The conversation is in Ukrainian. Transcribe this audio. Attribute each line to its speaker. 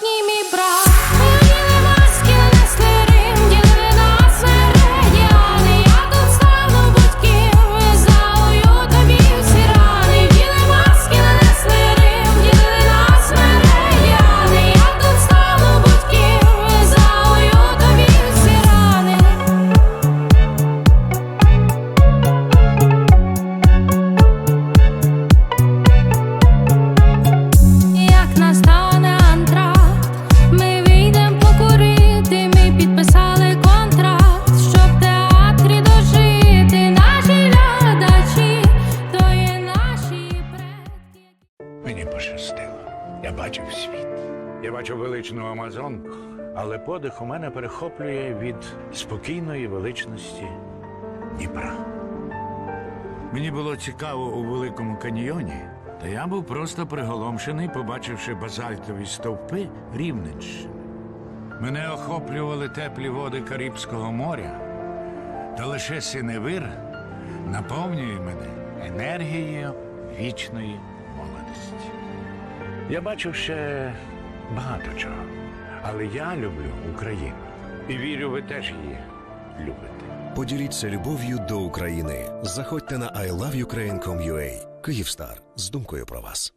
Speaker 1: Сьогодні мій брат. Величну Амазонку, але подих у мене перехоплює від спокійної величності Дніпра. Мені було цікаво у Великому каньйоні, та я був просто приголомшений, побачивши базальтові стовпи Рівненщини. Мене охоплювали теплі води Карибського моря, та лише синевир наповнює мене енергією вічної молодості. Я бачив ще багато чого, але я люблю Україну і вірю, ви теж її любите.
Speaker 2: Поділіться любов'ю до України. Заходьте на iloveukraine.com.ua. Київстар з думкою про вас.